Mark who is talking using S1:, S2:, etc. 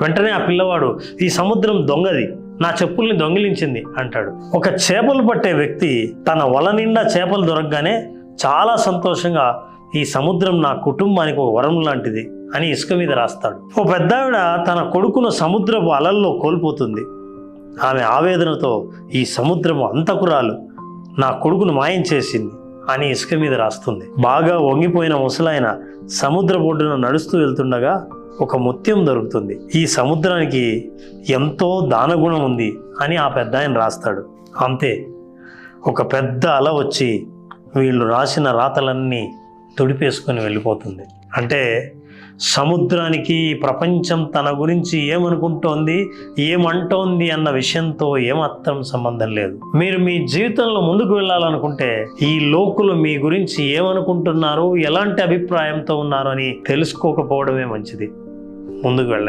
S1: వెంటనే ఆ పిల్లవాడు ఈ సముద్రం దొంగది నా చెప్పుల్ని దొంగిలించింది అంటాడు. ఒక చేపలు పట్టే వ్యక్తి తన వల నిండా చేపలు దొరకగానే చాలా సంతోషంగా ఈ సముద్రం నా కుటుంబానికి ఒక వరం లాంటిది అని ఇసుక మీద రాస్తాడు. ఓ పెద్దావిడ తన కొడుకును సముద్రపు అలల్లో కోల్పోతుంది. ఆమె ఆవేదనతో ఈ సముద్రము అంతకురాలు నా కొడుకును మాయం చేసింది. అని ఇసుక మీద రాస్తుంది. బాగా వంగిపోయిన ముసలాయన సముద్ర బొడ్డున నడుస్తూ వెళ్తుండగా ఒక ముత్యం దొరుకుతుంది. ఈ సముద్రానికి ఎంతో దానగుణం ఉంది అని ఆ పెద్ద ఆయన రాస్తాడు. అంతే. ఒక పెద్ద అల వచ్చి వీళ్ళు రాసిన రాతలన్నీ తుడిపేసుకొని వెళ్ళిపోతుంది. అంటే సముద్రానికి ప్రపంచం తన గురించి ఏమనుకుంటోంది ఏమంటోంది అన్న విషయంతో ఏమాత్రం సంబంధం లేదు. మీరు మీ జీవితంలో ముందుకు వెళ్ళాలనుకుంటే ఈ లోకులు మీ గురించి ఏమనుకుంటున్నారు ఎలాంటి అభిప్రాయంతో ఉన్నారు అని తెలుసుకోకపోవడమే మంచిది. ముందుకు వెళ్ళండి.